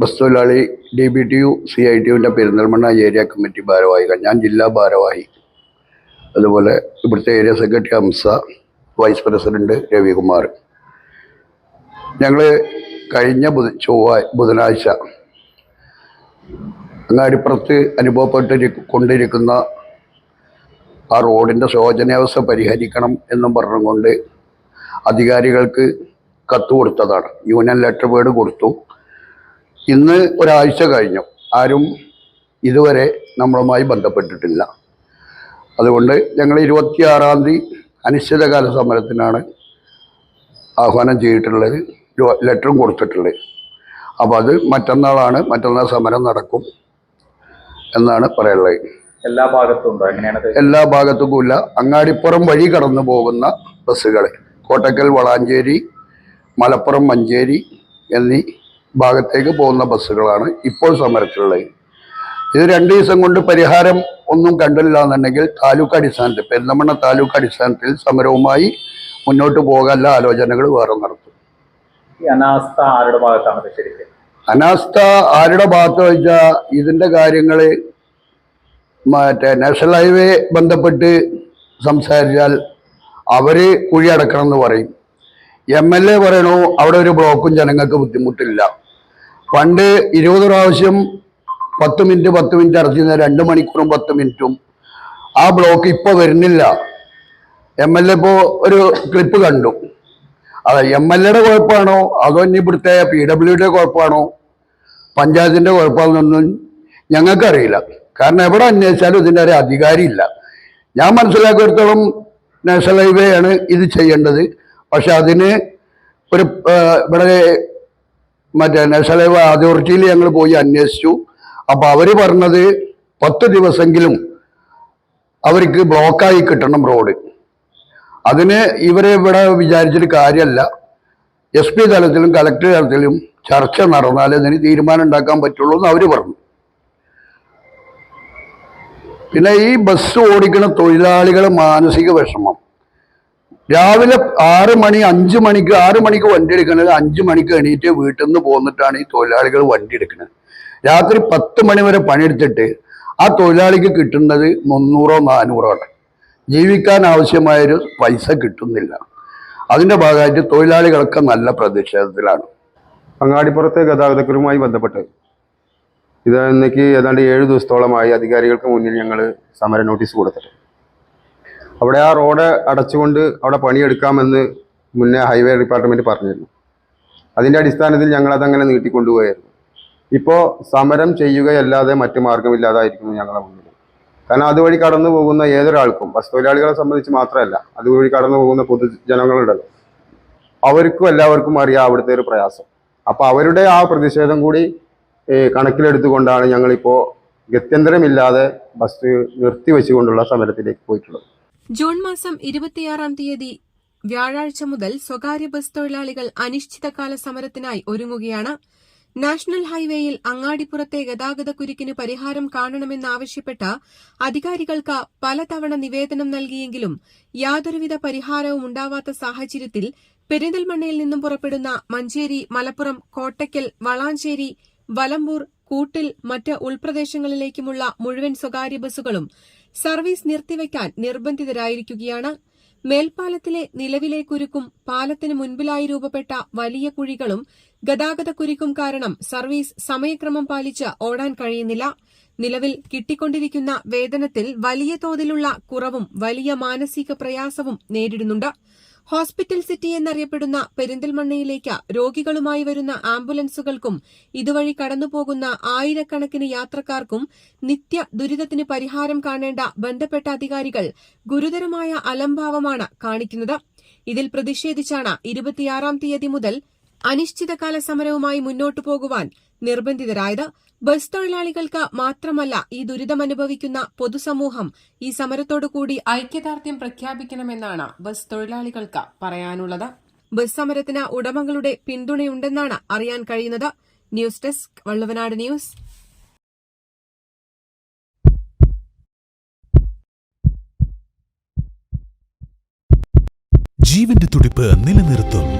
Bus തൊഴിലാളി D B T U C I T യുവിന്റെ Perinthalmanna area committee ഭാരവാഹികൾ. ഞാൻ ജില്ലാ ഭാരവാഹി. അതുപോലെ ഇവിടുത്തെ area secretary Hamsa vice president Ravikumar. ഞങ്ങൾ കഴിഞ്ഞ ബുധ ചൊവ്വ ബുധനാഴ്ച അങ്ങാടിപ്പുറത്ത് അനുഭവപ്പെട്ട് കൊണ്ടിരിക്കുന്ന ആ റോഡിന്റെ ശോചനാവസ്ഥ പരിഹരിക്കണം എന്നും പറഞ്ഞുകൊണ്ട് അധികാരികൾക്ക് കത്ത് കൊടുത്തതാണ്. യൂണിയൻ ലെറ്റർ വേർഡ് കൊടുത്തു. ഇന്ന് ഒരാഴ്ച കഴിഞ്ഞു. ആരും ഇതുവരെ നമ്മളുമായി ബന്ധപ്പെട്ടിട്ടില്ല. അതുകൊണ്ട് ഞങ്ങൾ ഇരുപത്തിയാറാം തീയതി അനിശ്ചിതകാല സമരത്തിനാണ് ആഹ്വാനം ചെയ്തിട്ടുള്ളത്. ലെറ്ററും കൊടുത്തിട്ടുള്ളത്. അപ്പോൾ അത് മറ്റന്നാളാണ് മറ്റന്നാൾ സമരം നടക്കും എന്നാണ് പറയാനുള്ളത്. എല്ലാ ഭാഗത്തും എല്ലാ ഭാഗത്തും ഭാഗത്തുമില്ല അങ്ങാടിപ്പുറം വഴി കടന്നു പോകുന്ന ബസ്സുകൾ കോട്ടക്കൽ വളാഞ്ചേരി മലപ്പുറം മഞ്ചേരി എന്നീ ഭാഗത്തേക്ക് പോകുന്ന ബസ്സുകളാണ് ഇപ്പോൾ സമരത്തിലുള്ളത്. ഇത് രണ്ട് ദിവസം കൊണ്ട് പരിഹാരം ഒന്നും കണ്ടില്ല എന്നുണ്ടെങ്കിൽ താലൂക്ക് അടിസ്ഥാനത്തിൽ പെരുന്തമണ്ണ താലൂക്ക് അടിസ്ഥാനത്തിൽ സമരവുമായി മുന്നോട്ട് പോകാനുള്ള ആലോചനകൾ വേറെ നടത്തും. ഈ അനാസ്ഥ ആരുടെ ഭാഗത്താണ് ശരിക്കും? അനാസ്ഥ ആരുടെ ഭാഗത്ത് വെച്ചാൽ ഇതിന്റെ കാര്യങ്ങൾ മറ്റേ നാഷണൽ ഹൈവേ ബന്ധപ്പെട്ട് സംസാരിച്ചാൽ അവർ കുഴി അടക്കണം എന്ന് പറയും. എം എൽ എ പറയണു അവിടെ ഒരു ബ്ലോക്കും ജനങ്ങൾക്ക് ബുദ്ധിമുട്ടില്ല. പണ്ട് ഇരുപത് പ്രാവശ്യം പത്ത് മിനിറ്റ് പത്ത് മിനിറ്റ് അടച്ചിരുന്ന രണ്ട് മണിക്കൂറും പത്ത് മിനിറ്റും. ആ ബ്ലോക്ക് ഇപ്പോൾ വരുന്നില്ല. എം എൽ എ ഇപ്പോൾ ഒരു ക്ലിപ്പ് കണ്ടു. അതെ എം എൽ എയുടെ കുഴപ്പമാണോ? അതോ ഇനി ഇവിടുത്തെ പി ഡബ്ല്യുയുടെ കുഴപ്പമാണോ? പഞ്ചായത്തിന്റെ കുഴപ്പമാണെന്നൊന്നും ഞങ്ങൾക്കറിയില്ല. കാരണം എവിടെ അന്വേഷിച്ചാലും ഇതിന്റെ ഒരു അധികാരിയില്ല. ഞാൻ മനസ്സിലാക്കിയിടത്തോളം നാഷണൽ ഹൈവേ ആണ് ഇത് ചെയ്യേണ്ടത്. പക്ഷെ അതിന് ഒരു ഇവിടെ മറ്റേ നാഷണൽ ഹൈവേ അതോറിറ്റിയിൽ ഞങ്ങൾ പോയി അന്വേഷിച്ചു. അപ്പോൾ അവർ പറഞ്ഞത് പത്ത് ദിവസമെങ്കിലും അവർക്ക് ബ്ലോക്കായി കിട്ടണം റോഡ്. അതിന് ഇവരെ ഇവിടെ വിചാരിച്ചിട്ട് കാര്യമല്ല എസ് പി തലത്തിലും കലക്ടർ തലത്തിലും ചർച്ച നടന്നാലേ ഇതിന് തീരുമാനം ഉണ്ടാക്കാൻ പറ്റുള്ളൂ എന്ന് അവർ പറഞ്ഞു. പിന്നെ ഈ ബസ് ഓടിക്കുന്ന തൊഴിലാളികളെ മാനസിക വിഷമം. രാവിലെ ആറ് മണി അഞ്ചു മണിക്ക് ആറ് മണിക്ക് വണ്ടി എടുക്കുന്നത് അഞ്ചു മണിക്ക് എണീറ്റ് വീട്ടിൽ നിന്ന് പോന്നിട്ടാണ് ഈ തൊഴിലാളികൾ വണ്ടി എടുക്കുന്നത്. രാത്രി പത്ത് മണി വരെ പണിയെടുത്തിട്ട് ആ തൊഴിലാളിക്ക് കിട്ടുന്നത് മുന്നൂറോ നാനൂറോ ആണ്. ജീവിക്കാൻ ആവശ്യമായൊരു പൈസ കിട്ടുന്നില്ല. അതിന്റെ ഭാഗമായിട്ട് തൊഴിലാളികളൊക്കെ നല്ല പ്രതിഷേധത്തിലാണ്. അങ്ങാടിപ്പുറത്തെ ഗതാഗതക്കുരുമായി ബന്ധപ്പെട്ട് ഇത് ഇന്നേക്ക് ഏതാണ്ട് ഏഴ് ദിവസത്തോളമായി അധികാരികൾക്ക് മുന്നിൽ ഞങ്ങൾ സമര നോട്ടീസ് കൊടുത്തിട്ട് അവിടെ ആ റോഡ് അടച്ചുകൊണ്ട് അവിടെ പണിയെടുക്കാമെന്ന് മുന്നേ ഹൈവേ ഡിപ്പാർട്ട്മെന്റ് പറഞ്ഞിരുന്നു. അതിന്റെ അടിസ്ഥാനത്തിൽ ഞങ്ങളതങ്ങനെ നീട്ടിക്കൊണ്ടുപോയായിരുന്നു. ഇപ്പോൾ സമരം ചെയ്യുകയല്ലാതെ മറ്റു മാർഗമില്ലാതായിരിക്കുന്നു ഞങ്ങളുടെ മുന്നിൽ. കാരണം അതുവഴി കടന്നു പോകുന്ന ഏതൊരാൾക്കും ബസ് തൊഴിലാളികളെ സംബന്ധിച്ച് മാത്രമല്ല അതുവഴി കടന്നു പോകുന്ന പൊതുജനങ്ങളുണ്ടല്ലോ അവർക്കും എല്ലാവർക്കും അറിയാം അവിടുത്തെ ഒരു പ്രയാസം. അപ്പോൾ അവരുടെ ആ പ്രതിഷേധം കൂടി കണക്കിലെടുത്തുകൊണ്ടാണ് ഞങ്ങളിപ്പോൾ ഗത്യന്തരമില്ലാതെ ബസ് നിർത്തിവെച്ചുകൊണ്ടുള്ള സമരത്തിലേക്ക് പോയിട്ടുള്ളത്. ജൂൺ മാസം ഇരുപത്തിയാറാം തീയതി വ്യാഴാഴ്ച മുതൽ സ്വകാര്യ ബസ് തൊഴിലാളികൾ അനിശ്ചിതകാല സമരത്തിനായി ഒരുങ്ങുകയാണ്. നാഷണൽ ഹൈവേയിൽ അങ്ങാടിപ്പുറത്തെ ഗതാഗതക്കുരുക്കിന് പരിഹാരം കാണണമെന്നാവശ്യപ്പെട്ട അധികാരികൾക്ക് പലതവണ നിവേദനം നൽകിയെങ്കിലും യാതൊരുവിധ പരിഹാരവും ഉണ്ടാവാത്ത സാഹചര്യത്തിൽ പെരിന്തൽമണ്ണയിൽ നിന്നും പുറപ്പെടുന്ന മഞ്ചേരി മലപ്പുറം കോട്ടയ്ക്കൽ വളാഞ്ചേരി വലമ്പൂർ കൂട്ടിൽ മറ്റ് ഉൾപ്രദേശങ്ങളിലേക്കുമുള്ള മുഴുവൻ സ്വകാര്യ ബസ്സുകളും സർവീസ് നിർത്തിവെക്കാൻ നിർബന്ധിതരായിരിക്കുകയാണ്. മേൽപ്പാലത്തിലെ നിലവിലെ കുരുക്കും പാലത്തിന് മുൻപിലായി രൂപപ്പെട്ട വലിയ കുഴികളും ഗതാഗത കുരുക്കും കാരണം സർവീസ് സമയക്രമം പാലിച്ച് ഓടാൻ കഴിയുന്നില്ല. നിലവിൽ കിട്ടിക്കൊണ്ടിരിക്കുന്ന വേതനത്തിൽ വലിയ തോതിലുള്ള കുറവും വലിയ മാനസിക പ്രയാസവും നേരിടുന്നുണ്ട്. ഹോസ്പിറ്റൽ സിറ്റി എന്നറിയപ്പെടുന്ന പെരിന്തൽമണ്ണയിലേക്ക് രോഗികളുമായി വരുന്ന ആംബുലൻസുകൾക്കും ഇതുവഴി കടന്നുപോകുന്ന ആയിരക്കണക്കിന് യാത്രക്കാർക്കും നിത്യ ദുരിതത്തിന് പരിഹാരം കാണേണ്ട ബന്ധപ്പെട്ട അധികാരികൾ ഗുരുതരമായ അലംഭാവമാണ് കാണിക്കുന്നത്. ഇതിൽ പ്രതിഷേധിച്ചാണ് ഇരുപത്തിയാറാം തീയതി മുതൽ അനിശ്ചിതകാല സമരവുമായി മുന്നോട്ടു പോകുവാൻ നിർബന്ധിതരായത് ബസ് തൊഴിലാളികൾക്ക് മാത്രമല്ല ഈ ദുരിതമനുഭവിക്കുന്ന പൊതുസമൂഹം ഈ സമരത്തോടു കൂടി ഐക്യദാർഢ്യം പ്രഖ്യാപിക്കണമെന്നാണ് ബസ് തൊഴിലാളികൾക്ക് പറയാനുള്ളത്. ബസ് സമരത്തിന് ഉടമകളുടെ പിന്തുണയുണ്ടെന്നാണ് അറിയാൻ കഴിയുന്നത്. News desk Valluvanad news. ജീവന്റെ തുടിപ്പ് നിലനിർത്തും.